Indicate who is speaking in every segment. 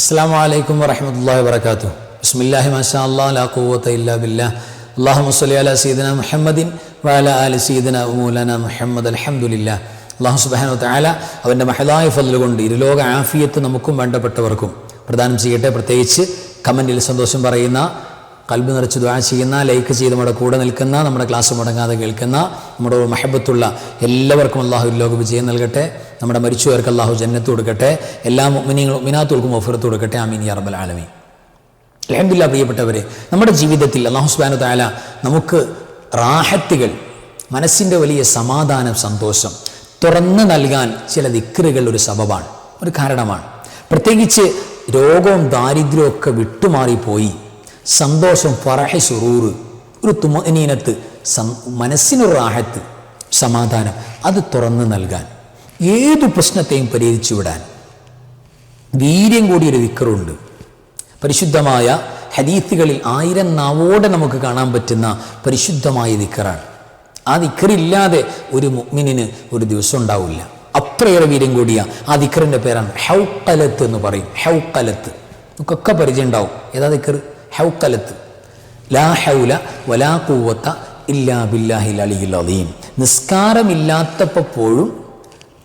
Speaker 1: അസ്സാം വലൈക്കും വരഹമുല്ലാ വാത്തു ബിസ്മില്ലാഹി മാഷാ അല്ലാ ഇല്ലാ ബില്ലാ. അള്ളാഹു സ്വല്ലി അലാ സീദന മുഹമ്മദിൻ വാല ആലി സീദന മൂലന മുഹമ്മദ് അലഹമുല്ല അള്ളാഹു സുബ്ഹാനഹു താല അവന്റെ മഹദായ ഫضل കൊണ്ട് ഇരുലോക ആഫിയത്ത് നമുക്കും വേണ്ടപ്പെട്ടവർക്കും പ്രദാനം ചെയ്യട്ടെ. പ്രത്യേകിച്ച് കമന്റിൽ സന്തോഷം പറയുന്ന കൽബ് നിറച്ച് ദ്വാ ചെയ്യുന്ന ലൈക്ക് ചെയ്ത് നമ്മുടെ കൂടെ നിൽക്കുന്ന നമ്മുടെ ക്ലാസ് മുടങ്ങാതെ കേൾക്കുന്ന നമ്മുടെ മഹബത്തുള്ള എല്ലാവർക്കും അള്ളാഹു ലോക വിജയം നൽകട്ടെ. നമ്മുടെ മരിച്ചുവർക്ക് അള്ളാഹു ജന്നത്ത് കൊടുക്കട്ടെ. എല്ലാ മിനിങ്ങളും മിനാത്തുകൾക്കും ഒഫറത്ത് കൊടുക്കട്ടെ. ആമീൻ യാ റബ്ബൽ ആലമീൻ. അലഹമില്ല പ്രിയപ്പെട്ടവരെ നമ്മുടെ ജീവിതത്തിൽ അള്ളാഹു സുബാനു താല നമുക്ക് റാഹത്തുകൾ മനസ്സിന്റെ വലിയ സമാധാനം സന്തോഷം തുറന്നു നൽകാൻ ചില ദിക്കറുകൾ ഒരു സബബാണ് ഒരു കാരണമാണ്. പ്രത്യേകിച്ച് രോഗവും ദാരിദ്ര്യവും ഒക്കെ വിട്ടുമാറിപ്പോയി. സന്തോഷം ഫറഹ സുറൂറ് ഒരു തുമനീനത്ത് മനസ്സിനൊരു റാഹത്ത് സമാധാനം അത് തുറന്നു നൽകാൻ. ഏതു പ്രശ്നത്തെയും പരിഹരിച്ചു വിടാൻ വീര്യം കൂടിയൊരു ദിക്കറുണ്ട് പരിശുദ്ധമായ ഹദീത്തുകളിൽ ആയിരം നാവോടെ നമുക്ക് കാണാൻ പറ്റുന്ന പരിശുദ്ധമായ ദിക്കറാണ് ആ ദിക്കറില്ലാതെ ഒരു മുഗ്മിനിന് ഒരു ദിവസം ഉണ്ടാവില്ല. അത്രയേറെ വീര്യം കൂടിയ ആ ദിക്കറിന്റെ പേരാണ് ഹൗക്കലത്ത് എന്ന് പറയും. ഹൗക്കലത്ത്. നമുക്കൊക്കെ പരിചയം ഉണ്ടാവും. ഏതാ ദിക്കർ ഹൗക്കലത്ത്. ലാ ഹൗല വലാ കൂവത്ത ഇല്ലാ ബില്ലാഹിൽ അലിയിൽ അലീം. നിസ്കാരമില്ലാത്തപ്പോഴും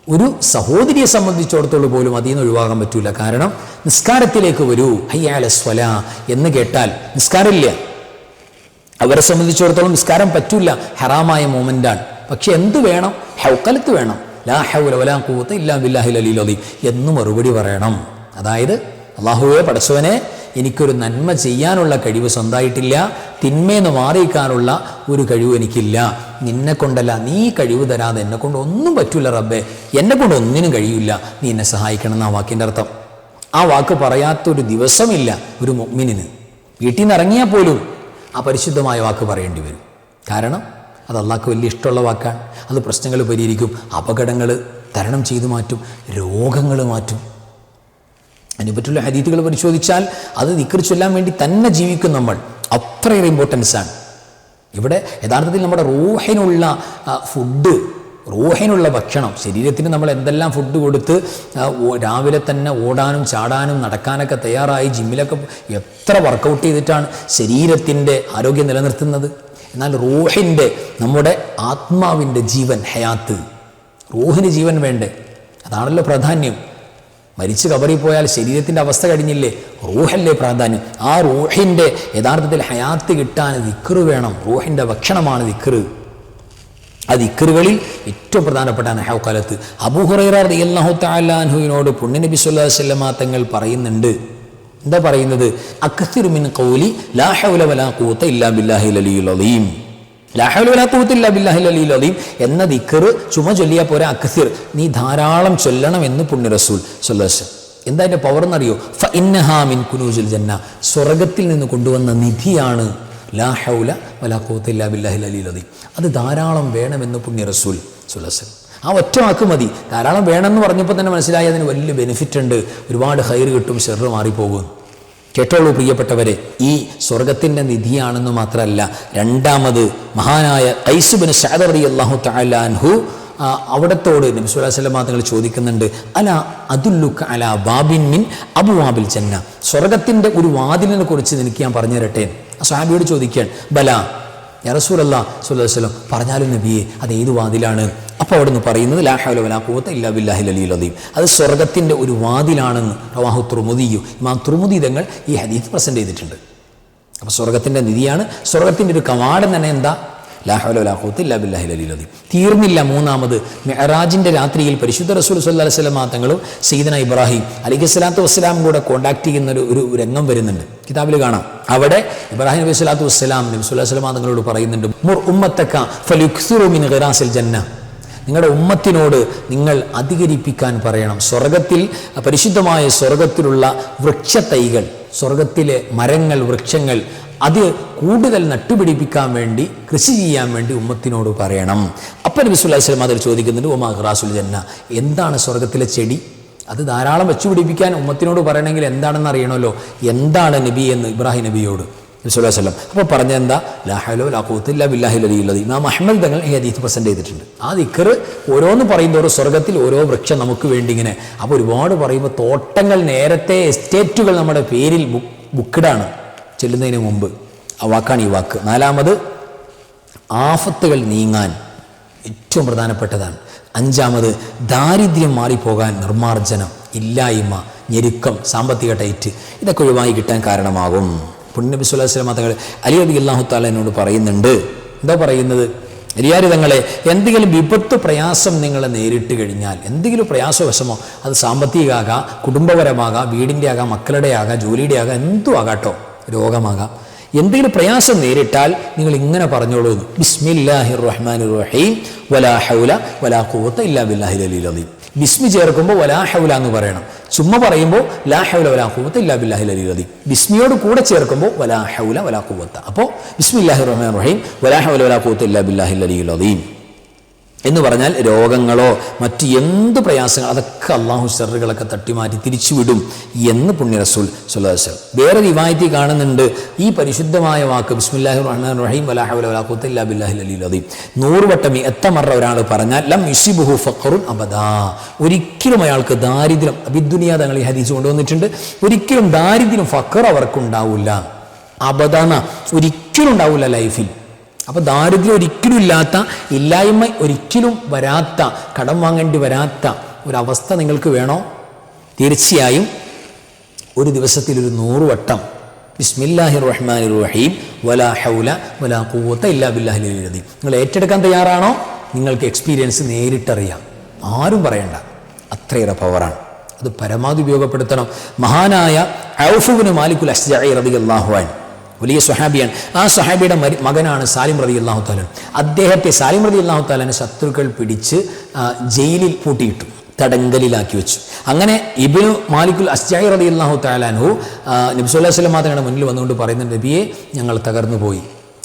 Speaker 1: ഒരു സഹോദരിയെ സംബന്ധിച്ചിടത്തോളം പോലും അതിൽ നിന്ന് ഒഴിവാകാൻ പറ്റൂല. കാരണം നിസ്കാരത്തിലേക്ക് വരൂ. അയ്യാല സ്വല എന്ന് കേട്ടാൽ നിസ്കാരമില്ല. അവരെ സംബന്ധിച്ചിടത്തോളം നിസ്കാരം പറ്റൂല. ഹറാമായ മൂമെന്റാണ് പക്ഷെ എന്ത് വേണം? ഹൗക്കലത്ത് വേണം. ലാ ഹൗല കൂത്ത് ഇല്ലാ ബില്ലാഹിൽ അലീൽ അലീം എന്ന് മറുപടി പറയണം. അതായത് അള്ളാഹുവെ പടച്ചവനെ എനിക്കൊരു നന്മ ചെയ്യാനുള്ള കഴിവ് സ്വന്തമായിട്ടില്ല. തിന്മയെന്ന് മാറിയിക്കാനുള്ള ഒരു കഴിവ് എനിക്കില്ല. നിന്നെ കൊണ്ടല്ല നീ കഴിവ് തരാതെ എന്നെ കൊണ്ട് ഒന്നും പറ്റൂല റബ്ബെ. എന്നെ കൊണ്ട് ഒന്നിനും കഴിയില്ല. നീ എന്നെ സഹായിക്കണം എന്നാ വാക്കിന്റെ അർത്ഥം. ആ വാക്ക് പറയാത്തൊരു ദിവസമില്ല ഒരു മുഗ്മിനിന് വീട്ടിൽ നിന്ന് ഇറങ്ങിയാൽ പോലും ആ പരിശുദ്ധമായ വാക്ക് പറയേണ്ടി വരും. കാരണം അത് അള്ളാഹ്ക്ക് വലിയ ഇഷ്ടമുള്ള വാക്കാണ്. അത് പ്രശ്നങ്ങൾ പരിഹരിക്കും അപകടങ്ങൾ തരണം ചെയ്തു മാറ്റും രോഗങ്ങൾ മാറ്റും. അതിനെപ്പറ്റുള്ള ഹരീതികൾ പരിശോധിച്ചാൽ അത് ദിക്കർ ചൊല്ലാൻ വേണ്ടി തന്നെ ജീവിക്കും നമ്മൾ. അത്രയേറെ ഇമ്പോർട്ടൻസ് ആണ്. ഇവിടെ യഥാർത്ഥത്തിൽ നമ്മുടെ റൂഹിനുള്ള ഫുഡ് റൂഹിനുള്ള ഭക്ഷണം ശരീരത്തിന് നമ്മൾ എന്തെല്ലാം ഫുഡ് കൊടുത്ത് രാവിലെ തന്നെ ഓടാനും ചാടാനും നടക്കാനൊക്കെ തയ്യാറായി ജിമ്മിലൊക്കെ എത്ര വർക്കൗട്ട് ചെയ്തിട്ടാണ് ശരീരത്തിന്റെ ആരോഗ്യം നിലനിർത്തുന്നത്? എന്നാൽ റൂഹിന്റെ നമ്മുടെ ആത്മാവിന്റെ ജീവൻ ഹയാത്ത്. റൂഹിന് ജീവൻ വേണ്ടേ? അതാണല്ലോ പ്രാധാന്യം. മരിച്ച് കബറിൽ പോയാൽ ശരീരത്തിന്റെ അവസ്ഥ കഴിഞ്ഞില്ലേ? റൂഹല്ലേ പ്രാധാന്യം. ആ റൂഹിന്റെ യഥാർത്ഥത്തിൽ ഹയാത്ത് കിട്ടാൻ ദിക്കറ് വേണം. റൂഹിന്റെ ഭക്ഷണമാണ് ദിക്കറ് ആ ദിക്കറുകളിൽ ഏറ്റവും പ്രധാനപ്പെട്ട നഹൗക്കാലത്ത് അബൂഹുറൈറി പുണ്യനബി വല്ലമ തങ്ങൾ പറയുന്നുണ്ട്. എന്താ പറയുന്നത്? അക്സിറുമിൻ മിൻ കൗലി ലാ ഹൗല വലാ ഖുവത ഇല്ലാ ബില്ലാഹി അലീം. എന്ന ദിക്കർ ചുമ ചൊല്ലിയാൽ പോരാ അക്സിർ. നീ ധാരാളം ചൊല്ലണം എന്ന് പുണ്യ റസൂൽ സ്വല്ലാസ് എന്താ അതിന്റെ പവർ എന്നറിയോ? ഫ ഇന്നഹാ മിൻ കുനൂജുൽ ജന്ന. സ്വർഗത്തിൽ നിന്ന് കൊണ്ടുവന്ന നിധിയാണ് ലാ ഹൗല വലാ ഖുവത ഇല്ലാ ബില്ലാഹിൽ അത് ധാരാളം വേണമെന്ന് പുണ്യ റസൂൽ സുലസൻ ആ ഒറ്റ വാക്ക് മതി. ധാരാളം വേണമെന്ന് പറഞ്ഞപ്പോൾ തന്നെ മനസ്സിലായി അതിന് വലിയ ബെനിഫിറ്റ് ഉണ്ട്. ഒരുപാട് ഹൈർ കിട്ടും ഷെറ് മാറിപ്പോകും. കേട്ടോളൂ പ്രിയപ്പെട്ടവരെ ഈ സ്വർഗത്തിന്റെ നിധിയാണെന്ന് മാത്രമല്ല രണ്ടാമത് മഹാനായ ഐസുബിന് ഷാദറി അള്ളാഹു തലാൻഹു അവിടത്തോട് നബി സുല്ലാ സ്വലമാ തങ്ങൾ ചോദിക്കുന്നുണ്ട് അല അതുല്ലുക്ക് അല ബാബിൻ മിൻ അബുവാബിൽ ചെന്ന സ്വർഗത്തിന്റെ ഒരു വാതിലിനെ കുറിച്ച് എനിക്ക് ഞാൻ പറഞ്ഞു തരട്ടെ ആ സ്വാബിയോട് ചോദിക്കുകയാണ് ബല യറസൂലല്ലാ സുല്ലാസ്ലം പറഞ്ഞാലും നബിയെ അത് ഏത് വാതിലാണ്? അപ്പോൾ അവിടെ നിന്ന് പറയുന്നത് ലാഹുല വലാ കൂവത്ത ഇല്ലാ ബില്ലാഹി അലി അലീം അത് സ്വർഗത്തിന്റെ ഒരു വാതിലാണെന്ന് റവാഹു തുർമുദിയു ഇമാം തുർമുദി തങ്ങൾ ഈ ഹദീത്ത് പ്രസന്റ് ചെയ്തിട്ടുണ്ട്. അപ്പോൾ സ്വർഗത്തിന്റെ നിധിയാണ് സ്വർഗത്തിന്റെ ഒരു കവാടം തന്നെ എന്താ? തീർന്നില്ല മൂന്നാമത് മെഹറാജിന്റെ രാത്രിയിൽ പരിശുദ്ധ റസൂൽ സല്ലാ വസ്ലം തങ്ങളും സീദന ഇബ്രാഹിം അലിഖി സ്വലാത്തു വസ്സലാം കൂടെ കോണ്ടാക്ട് ചെയ്യുന്ന ഒരു ഒരു രംഗം വരുന്നുണ്ട്. കിതാബിൽ കാണാം. അവിടെ ഇബ്രാഹിം നബി സ്വലാത്തു വസ്സലാം നബി സുല്ലാ വസ്ലാം തങ്ങളോട് പറയുന്നുണ്ട് മുർ ഉമ്മത്തക്ക ഫലുഖ്സുറു മിൻ ഖിറാസിൽ ജന്ന. നിങ്ങളുടെ ഉമ്മത്തിനോട് നിങ്ങൾ അധികരിപ്പിക്കാൻ പറയണം. സ്വർഗത്തിൽ പരിശുദ്ധമായ സ്വർഗത്തിലുള്ള വൃക്ഷത്തൈകൾ സ്വർഗത്തിലെ മരങ്ങൾ വൃക്ഷങ്ങൾ അത് കൂടുതൽ നട്ടുപിടിപ്പിക്കാൻ വേണ്ടി കൃഷി ചെയ്യാൻ വേണ്ടി ഉമ്മത്തിനോട് പറയണം. അപ്പം നബി സുല്ലാ അതിൽ ചോദിക്കുന്നുണ്ട് ഒമാ ഖറാസുൽ ജന്ന? എന്താണ് സ്വർഗത്തിലെ ചെടി? അത് ധാരാളം വെച്ചുപിടിപ്പിക്കാൻ ഉമ്മത്തിനോട് പറയണമെങ്കിൽ എന്താണെന്ന് അറിയണമല്ലോ. എന്താണ് നബി എന്ന് ഇബ്രാഹിം നബിയോട് വസ്ലം അപ്പോൾ പറഞ്ഞെന്താ ലാഹലോ ലാഖൂത്തില്ല ബില്ലാഹി അലിയുള്ളത് ഇമാം അഹമ്മദ് തങ്ങൾ ഈ ഹദീത്ത് പ്രസന്റ് ചെയ്തിട്ടുണ്ട്. ആ ദിക്കർ ഓരോന്ന് പറയുന്നതോറും സ്വർഗത്തിൽ ഓരോ വൃക്ഷം നമുക്ക് വേണ്ടി ഇങ്ങനെ. അപ്പോൾ ഒരുപാട് പറയുമ്പോൾ തോട്ടങ്ങൾ നേരത്തെ എസ്റ്റേറ്റുകൾ നമ്മുടെ പേരിൽ ബുക്ക് ബുക്കിടാണ് ചെല്ലുന്നതിന് മുമ്പ്. ആ വാക്കാണ് ഈ വാക്ക്. നാലാമത് ആഫത്തുകൾ നീങ്ങാൻ ഏറ്റവും പ്രധാനപ്പെട്ടതാണ്. അഞ്ചാമത് ദാരിദ്ര്യം മാറിപ്പോകാൻ നിർമ്മാർജനം ഇല്ലായ്മ ഞെരുക്കം സാമ്പത്തിക ടൈറ്റ് ഇതൊക്കെ ഒഴിവായി കിട്ടാൻ കാരണമാകും. പുണ്യബി മാതകൾ അലി അബി അള്ളാഹു താല എന്നോട് പറയുന്നുണ്ട്. എന്താ പറയുന്നത്? അലിയാരിതങ്ങളെ എന്തെങ്കിലും വിപത്ത് പ്രയാസം നിങ്ങളെ നേരിട്ട് കഴിഞ്ഞാൽ എന്തെങ്കിലും പ്രയാസവശമോ അത് സാമ്പത്തികമാകാം കുടുംബപരമാകാം വീടിന്റെ ആകാം മക്കളുടെ ആകാം ജോലിയുടെ ആകാം എന്തും ആകാട്ടോ രോഗമാകാം. എന്തെങ്കിലും പ്രയാസം നേരിട്ടാൽ നിങ്ങൾ ഇങ്ങനെ പറഞ്ഞോളൂ ബിസ്മില്ലാഹി റഹ്മാൻ റഹീം വലാ ഹൗല വലാ ഖുവത ഇല്ലാ ബില്ലാഹി അലി അലീം ബിസ്മി ചേർക്കുമ്പോൾ വലാ ഹൗല എന്ന് പറയണം. ചുമ്മാ പറയുമ്പോൾ ലാ ഹൗല വലാ ഖുവത ഇല്ലാ ബില്ലാഹി അലി അലീം ബിസ്മിയോട് കൂടെ ചേർക്കുമ്പോൾ വലാ ഹൗല വലാ ഖുവത അപ്പോൾ ബിസ്മില്ലാഹി റഹ്മാൻ റഹീം വലാ ഹൗല വലാ ഖുവത ഇല്ലാ ബില്ലാഹി അലി അലീം എന്ന് പറഞ്ഞാൽ രോഗങ്ങളോ മറ്റ് എന്ത് പ്രയാസങ്ങൾ അതൊക്കെ അള്ളാഹു ഷെറുകളൊക്കെ തട്ടിമാറ്റി തിരിച്ചുവിടും എന്ന് പുണ്യ റസൂൽ സുല്ലാസ്ലം വേറെ റിവായത്തി കാണുന്നുണ്ട്. ഈ പരിശുദ്ധമായ വാക്ക് ബിസ്മില്ലാഹി റഹ്മാൻ റഹീം വലാഹുല വലാഖുത്തില്ല ബില്ലാഹി അലി അലീം നൂറ് വട്ടം എത്ത മറ ഒരാൾ പറഞ്ഞാൽ ലം യുസിബുഹു ഫഖറുൻ അബദാ. ഒരിക്കലും അയാൾക്ക് ദാരിദ്ര്യം അബിദ്ദുനിയ തങ്ങൾ ഈ ഹദീസ് കൊണ്ടുവന്നിട്ടുണ്ട്. ഒരിക്കലും ദാരിദ്ര്യം ഫക്കർ അവർക്കുണ്ടാവില്ല. അബദാന ഒരിക്കലും ഉണ്ടാവില്ല ലൈഫിൽ. അപ്പോൾ ദാരിദ്ര്യം ഒരിക്കലും ഇല്ലാത്ത ഇല്ലായ്മ ഒരിക്കലും വരാത്ത കടം വാങ്ങേണ്ടി വരാത്ത ഒരവസ്ഥ നിങ്ങൾക്ക് വേണോ? തീർച്ചയായും ഒരു ദിവസത്തിൽ ഒരു നൂറ് വട്ടം ബിസ്മില്ലാഹി റഹ്മാൻ റഹീം വലാ ഹൗല വലാ കൂവത്ത ഇല്ലാ ബില്ലാഹി എഴുതി നിങ്ങൾ ഏറ്റെടുക്കാൻ തയ്യാറാണോ? നിങ്ങൾക്ക് എക്സ്പീരിയൻസ് നേരിട്ടറിയാം. ആരും പറയണ്ട. അത്രയേറെ പവറാണ് അത് പരമാവധി ഉപയോഗപ്പെടുത്തണം. മഹാനായ ഔഫുബിന് മാലിക്കുൽ അസ്ജായി റതി അള്ളാഹുവാൻ വലിയ സ്വഹാബിയാണ്. ആ സ്വഹാബിയുടെ മരി മകനാണ് സാലിം റതി അള്ളാഹു താലൻ അദ്ദേഹത്തെ സാലിം റതി അള്ളാഹു താലനെ ശത്രുക്കൾ പിടിച്ച് ജയിലിൽ പൂട്ടിയിട്ടു തടങ്കലിലാക്കി വെച്ചു. അങ്ങനെ ഇബിനു മാലിക്കുൽ അസ്ജായി റതി അള്ളാഹു താലാൻഹു നബ്സുല്ലാ സ്വലം തങ്ങളുടെ മുന്നിൽ വന്നുകൊണ്ട് പറയുന്നുണ്ട് നബിയെ ഞങ്ങൾ തകർന്നു പോയി.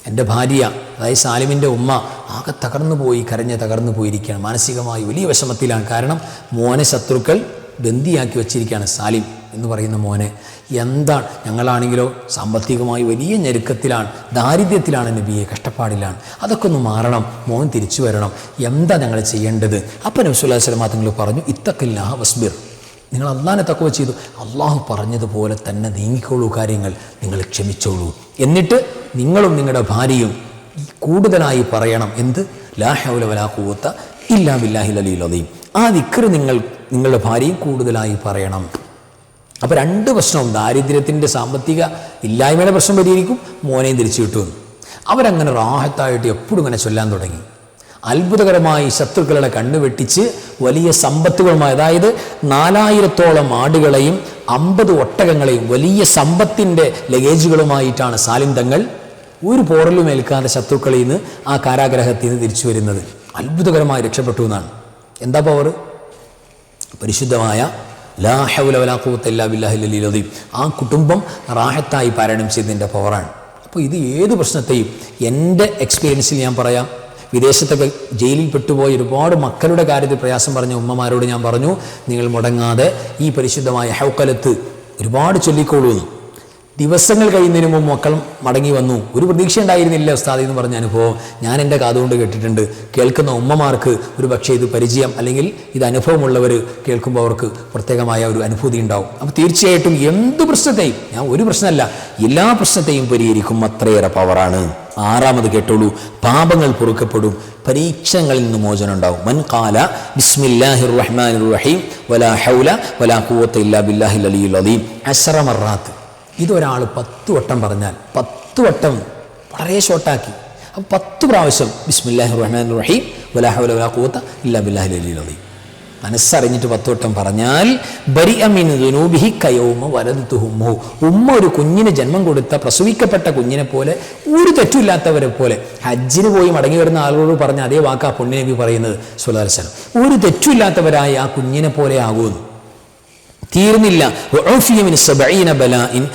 Speaker 1: എന്റെ ഭാര്യ അതായത് സാലിമിന്റെ ഉമ്മ ആകെ തകർന്നു പോയി കരഞ്ഞ് തകർന്നു പോയിരിക്കുകയാണ്. മാനസികമായി വലിയ വിഷമത്തിലാണ്. കാരണം മോനെ ശത്രുക്കൾ ബന്ദിയാക്കി വെച്ചിരിക്കുകയാണ് സാലിം എന്ന് പറയുന്ന മോനെ. എന്താണ്? ഞങ്ങളാണെങ്കിലോ സാമ്പത്തികമായി വലിയ ഞെരുക്കത്തിലാണ് ദാരിദ്ര്യത്തിലാണ് നബിയെ കഷ്ടപ്പാടിലാണ്. അതൊക്കെ ഒന്ന് മാറണം മോൻ തിരിച്ചു വരണം. എന്താ ഞങ്ങൾ ചെയ്യേണ്ടത്? അപ്പം നബ്സുല്ലാ സ്വലമാ തങ്ങൾ പറഞ്ഞു ഇത്തക്കില്ല വസ്ബിർ. നിങ്ങൾ അള്ളാനെ തക്കവ ചെയ്തു. അള്ളാഹു പറഞ്ഞതുപോലെ തന്നെ നീങ്ങിക്കോളൂ കാര്യങ്ങൾ. നിങ്ങൾ ക്ഷമിച്ചോളൂ. എന്നിട്ട് നിങ്ങളും നിങ്ങളുടെ ഭാര്യയും കൂടുതലായി പറയണം. എന്ത്? ലാ ഹൗല വലാ കൂവത്ത ഇല്ലാ ബില്ലാഹിൽ അലീം ആ ദിക്കറ് നിങ്ങൾ നിങ്ങളുടെ ഭാര്യയും കൂടുതലായി പറയണം. അപ്പോൾ രണ്ട് പ്രശ്നവും ദാരിദ്ര്യത്തിന്റെ സാമ്പത്തിക ഇല്ലായ്മയുടെ പ്രശ്നം പരിഹരിക്കും മോനെയും തിരിച്ചു കിട്ടുമെന്ന് അവരങ്ങനെ റാഹത്തായിട്ട് എപ്പോഴും ഇങ്ങനെ ചൊല്ലാൻ തുടങ്ങി. അത്ഭുതകരമായി ശത്രുക്കളുടെ കണ്ണുവെട്ടിച്ച് വലിയ സമ്പത്തുകളുമായി അതായത് നാലായിരത്തോളം ആടുകളെയും അമ്പത് ഒട്ടകങ്ങളെയും വലിയ സമ്പത്തിന്റെ ലഗേജുകളുമായിട്ടാണ് സാലിം തങ്ങൾ ഒരു പോറലും ഏൽക്കാതെ ശത്രുക്കളിൽ നിന്ന് ആ കാരാഗ്രഹത്തിൽ നിന്ന് തിരിച്ചു വരുന്നത്. അത്ഭുതകരമായി രക്ഷപ്പെട്ടു എന്നാണ്. എന്താ പവർ പരിശുദ്ധമായ ലാ ഹൗല ആ കുടുംബം റാഹത്തായി പാരായണം ചെയ്തതിന്റെ പവറാണ്. അപ്പോൾ ഇത് ഏത് പ്രശ്നത്തെയും എന്റെ എക്സ്പീരിയൻസിൽ ഞാൻ പറയാം. വിദേശത്തൊക്കെ ജയിലിൽ പെട്ടുപോയി ഒരുപാട് മക്കളുടെ കാര്യത്തിൽ പ്രയാസം പറഞ്ഞ ഉമ്മമാരോട് ഞാൻ പറഞ്ഞു നിങ്ങൾ മുടങ്ങാതെ ഈ പരിശുദ്ധമായ ഹൗക്കലത്ത് ഒരുപാട് ചൊല്ലിക്കോളൂ ദിവസങ്ങൾ കഴിയുന്നതിന് മുമ്പ് മക്കൾ മടങ്ങി വന്നു. ഒരു പ്രതീക്ഷ ഉണ്ടായിരുന്നില്ല ഉസ്താദി എന്ന് പറഞ്ഞ അനുഭവം ഞാൻ എന്റെ കാതുകൊണ്ട് കേട്ടിട്ടുണ്ട്. കേൾക്കുന്ന ഉമ്മമാർക്ക് ഒരു പക്ഷേ ഇത് പരിചയം അല്ലെങ്കിൽ ഇത് അനുഭവമുള്ളവർ കേൾക്കുമ്പോൾ അവർക്ക് പ്രത്യേകമായ ഒരു അനുഭൂതി ഉണ്ടാവും. അപ്പോൾ തീർച്ചയായിട്ടും എന്ത് പ്രശ്നത്തെയും ഞാൻ ഒരു പ്രശ്നമല്ല എല്ലാ പ്രശ്നത്തെയും പരിഹരിക്കും അത്രയേറെ പവറാണ് ആറാമത് കേട്ടോളൂ പാപങ്ങൾ പൊറുക്കപ്പെടും പരീക്ഷണങ്ങളിൽ നിന്ന് മോചനം ഉണ്ടാവും. മൻ കാല ബിസ്മില്ലാഹിർ റഹ്മാനിർ റഹീം വലാ ഹൗല വലാ കൂവത്ത് ഇല്ലാ ബില്ലാഹിൽ അലിയുൽ അലീം. അസറമറാത്ത് മറാത്ത് ഇതൊരാൾ പത്ത് വട്ടം പറഞ്ഞാൽ പത്ത് വട്ടം വളരെ ഷോർട്ടാക്കി അപ്പം പത്ത് പ്രാവശ്യം ബിസ്മില്ലാഹി റഹ്മാൻ റഹീം വലാഹുല വലാ കൂത്ത ഇല്ലാ ബില്ലാഹി അലി അലി. മനസ്സറിഞ്ഞിട്ട് പത്ത് വട്ടം പറഞ്ഞാൽ ബരി അമീൻ ദുനൂബിഹി കയോമ വലതുഹുമ്മു ഉമ്മ ഒരു കുഞ്ഞിന് ജന്മം കൊടുത്ത പ്രസവിക്കപ്പെട്ട കുഞ്ഞിനെ പോലെ ഒരു തെറ്റുമില്ലാത്തവരെ പോലെ ഹജ്ജിന് പോയി മടങ്ങി വരുന്ന ആളുകളോട് പറഞ്ഞ അതേ വാക്കാ പൊണ്ണിനെ പറയുന്നത് സുലദർശനം ഒരു തെറ്റുമില്ലാത്തവരായി ആ കുഞ്ഞിനെ പോലെ ആകുമെന്ന്. തീർന്നില്ല.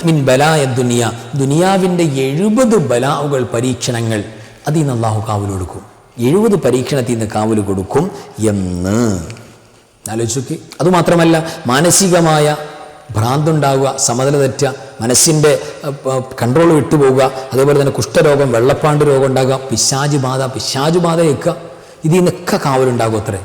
Speaker 1: മിൻ ബലായ ദുനിയ. ദുനിയാവിന്റെ എഴുപത് ബലാവുകൾ പരീക്ഷണങ്ങൾ അതിൽ നിന്ന് അള്ളാഹു കാവൽ കൊടുക്കും. എഴുപത് പരീക്ഷണത്തിൽ നിന്ന് കാവൽ കൊടുക്കും എന്ന്. ആലോചിച്ചോക്കി. അതുമാത്രമല്ല മാനസികമായ ഭ്രാന്തുണ്ടാവുക സമതല തെറ്റുക മനസ്സിന്റെ കൺട്രോൾ വിട്ടുപോവുക അതേപോലെ തന്നെ കുഷ്ഠരോഗം വെള്ളപ്പാണ്ട് രോഗം ഉണ്ടാകുക പിശാജ് ബാധ പിശാജ് ഇതിൽ നിന്നൊക്കെ കാവലുണ്ടാകും അത്രേ.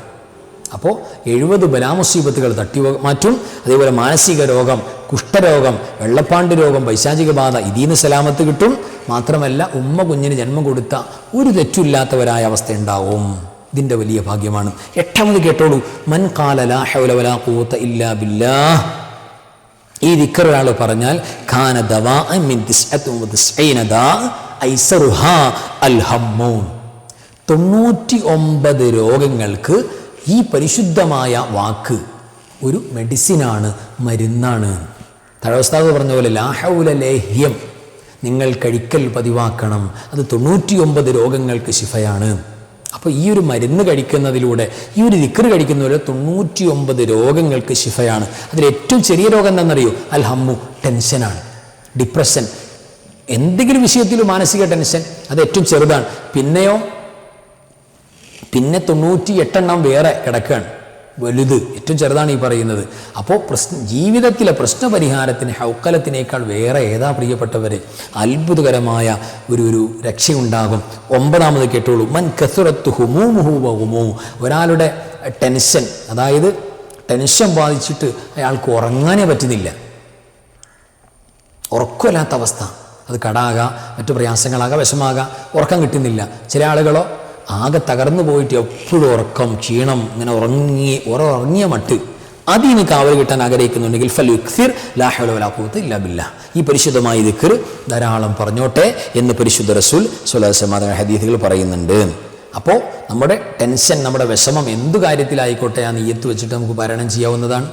Speaker 1: അപ്പോൾ എഴുപത് ബലാമുസീബത്തുകൾ തട്ടി മാറ്റും. അതേപോലെ മാനസിക രോഗം കുഷ്ഠരോഗം വെള്ളപ്പാണ്ട് രോഗം പൈശാചിക ബാധ ഇതീന്ന് സലാമത്ത് കിട്ടും. മാത്രമല്ല ഉമ്മ കുഞ്ഞിന് ജന്മം കൊടുത്ത ഒരു തെറ്റില്ലാത്തവരായ അവസ്ഥ ഉണ്ടാവും. ഇതിന്റെ വലിയ ഭാഗ്യമാണ്. എട്ടാമത് കേട്ടോളൂ. മൻ കാല ലാ ഹൗല വലാ ഖുവത ഇല്ലാ ബില്ലാഹ്. ഈ ദിക്കർ ഒരാൾ പറഞ്ഞാൽ ഖാന അൽ തൊണ്ണൂറ്റി ഒമ്പത് രോഗങ്ങൾക്ക് ഈ പരിശുദ്ധമായ വാക്ക് ഒരു മെഡിസിനാണ് മരുന്നാണ്. തഴവസ്താവ് പറഞ്ഞ പോലെ ലാഹൗല ലേഹ്യം നിങ്ങൾ കഴിക്കൽ പതിവാക്കണം. അത് തൊണ്ണൂറ്റിയൊമ്പത് രോഗങ്ങൾക്ക് ശിഫയാണ്. അപ്പോൾ ഈ ഒരു മരുന്ന് കഴിക്കുന്നതിലൂടെ ഈ ഒരു ദിക്കറ് കഴിക്കുന്നതിലൂടെ തൊണ്ണൂറ്റിയൊമ്പത് രോഗങ്ങൾക്ക് ശിഫയാണ്. അതിൽ ഏറ്റവും ചെറിയ രോഗം എന്താണെന്നറിയോ? അൽ ഹമ്മു ടെൻഷനാണ്. ഡിപ്രഷൻ. എന്തെങ്കിലും വിഷയത്തിൽ മാനസിക ടെൻഷൻ അത് ഏറ്റവും ചെറുതാണ്. പിന്നെയോ? പിന്നെ തൊണ്ണൂറ്റി എട്ടെണ്ണം വേറെ കിടക്കുകയാണ് വലുത്. ഏറ്റവും ചെറുതാണ് ഈ പറയുന്നത്. അപ്പോൾ പ്രശ്ന ജീവിതത്തിലെ പ്രശ്നപരിഹാരത്തിന് ഹൗക്കലത്തിനേക്കാൾ വേറെ ഏതാ പ്രിയപ്പെട്ടവരെ? അത്ഭുതകരമായ ഒരു ഒരു രക്ഷയുണ്ടാകും. ഒമ്പതാമത് കേട്ടോളൂ. മൻ കസുറത്ത് ഹുമൂ. ഒരാളുടെ ടെൻഷൻ അതായത് ടെൻഷൻ ബാധിച്ചിട്ട് അയാൾക്ക് ഉറങ്ങാനേ പറ്റുന്നില്ല. ഉറക്കമില്ലാത്ത അവസ്ഥ. അത് കടാകാം മറ്റു പ്രയാസങ്ങളാകാം വിഷമാകാം ഉറക്കം കിട്ടുന്നില്ല. ചില ആളുകളോ ആകെ തകർന്നു പോയിട്ട് എപ്പോഴും ഉറക്കം ക്ഷീണം ഇങ്ങനെ ഉറങ്ങി ഉറങ്ങിയ മട്ട്. അതിന് കാവൽ കിട്ടാൻ ആഗ്രഹിക്കുന്നുണ്ടെങ്കിൽ ഫൽ യുക്സിർ ലാഹുലാക്കൂത്ത് ഇല്ല ബില്ല. ഈ പരിശുദ്ധമായ ദിക്കർ ധാരാളം പറഞ്ഞോട്ടെ എന്ന് പരിശുദ്ധ റസൂൽ സുലാസമാത ഹദീസുകൾ പറയുന്നുണ്ട്. അപ്പോൾ നമ്മുടെ ടെൻഷൻ നമ്മുടെ വിഷമം എന്തു കാര്യത്തിലായിക്കോട്ടെ ആ നെയ്യത്ത് വെച്ചിട്ട് നമുക്ക് പാരായണം ചെയ്യാവുന്നതാണ്.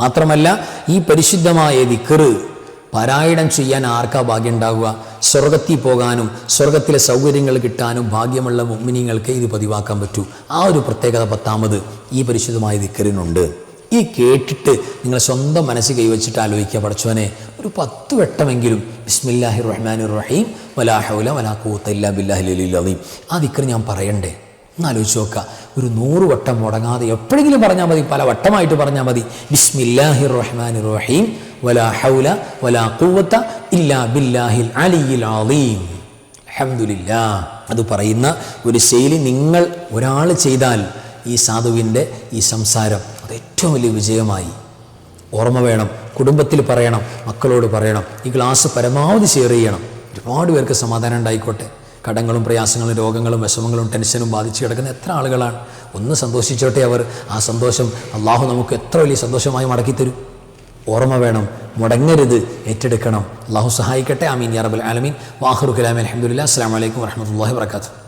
Speaker 1: മാത്രമല്ല ഈ പരിശുദ്ധമായ ദിക്കറ് പാരായണം ചെയ്യാൻ ആർക്കാ ഭാഗ്യം ഉണ്ടാവുക സ്വർഗത്തിൽ പോകാനും സ്വർഗത്തിലെ സൗകര്യങ്ങൾ കിട്ടാനും ഭാഗ്യമുള്ള മുമ്മിനിങ്ങൾക്ക് ഇത് പതിവാക്കാൻ പറ്റൂ. ആ ഒരു പ്രത്യേകത പത്താമത് ഈ പരിശുദ്ധമായ ദിക്കറിനുണ്ട് ഈ കേട്ടിട്ട് നിങ്ങൾ സ്വന്തം മനസ്സ് കൈവച്ചിട്ട് ആലോചിക്കുക പഠിച്ചവനെ ഒരു പത്ത് വട്ടമെങ്കിലും ബിസ്മില്ലാഹി റഹ്മാൻ റഹീം വലാഹുല വലാ ഇല്ലാ ബില്ലാഹി അലീം. ആ ദിക്കർ ഞാൻ പറയണ്ടേ? ഒന്ന് ആലോചിച്ച് നോക്കുക. ഒരു നൂറ് വട്ടം മുടങ്ങാതെ എപ്പോഴെങ്കിലും പറഞ്ഞാൽ മതി പല വട്ടമായിട്ട് പറഞ്ഞാൽ മതി. ബിസ്മില്ലാഹി റഹ്മാൻ റഹീം വലാ ഹൗല വലാ കുവത്ത ഇല്ലാ ബില്ലാഹിൽ അലിയിൽ ആലീം അൽഹംദുലില്ലാ. അത് പറയുന്ന ഒരു ശൈലി നിങ്ങൾ ഒരാൾ ചെയ്താൽ ഈ സാധുവിന്റെ ഈ സംസാരം അത് ഏറ്റവും വലിയ വിജയമായി. ഓർമ്മ വേണം കുടുംബത്തിൽ പറയണം മക്കളോട് പറയണം ഈ ക്ലാസ് പരമാവധി ഷെയർ ചെയ്യണം. ഒരുപാട് പേർക്ക് സമാധാനം ഉണ്ടായിക്കോട്ടെ. കടങ്ങളും പ്രയാസങ്ങളും രോഗങ്ങളും വിഷമങ്ങളും ടെൻഷനും ബാധിച്ച് കിടക്കുന്ന എത്ര ആളുകളാണ്? ഒന്ന് സന്തോഷിച്ചോട്ടെ അവർ. ആ സന്തോഷം അള്ളാഹു നമുക്ക് എത്ര വലിയ സന്തോഷമായി മടക്കിത്തരും. ഓർമ്മ വേണം. മുടങ്ങരുത്. ഏറ്റെടുക്കണം. അള്ളാഹു സഹായിക്കട്ടെ. ആമീൻ. യാ റബ്ബൽ ആലമീൻ. വാഹുറു കലാമി അൽഹംദുലില്ലാ അസ്സലാമു അലൈക്കും വറഹ്മത്തുള്ളാഹി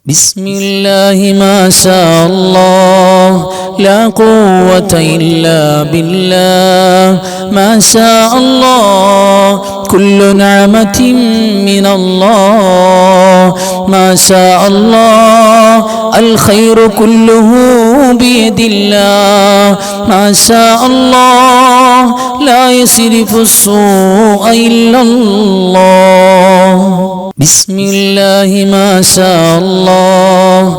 Speaker 2: بسم ബിസ്മില്ലാഹി ما شاء അല്ലാഹ്. ലാ ഖുവത ഇല്ലാ ബില്ലാഹ്. ما شاء الله. كل نعمة من الله. ما شاء الله. الخير كله بيد الله. ما شاء الله. لا يصرف السوء إلا الله. بسم الله ما شاء الله.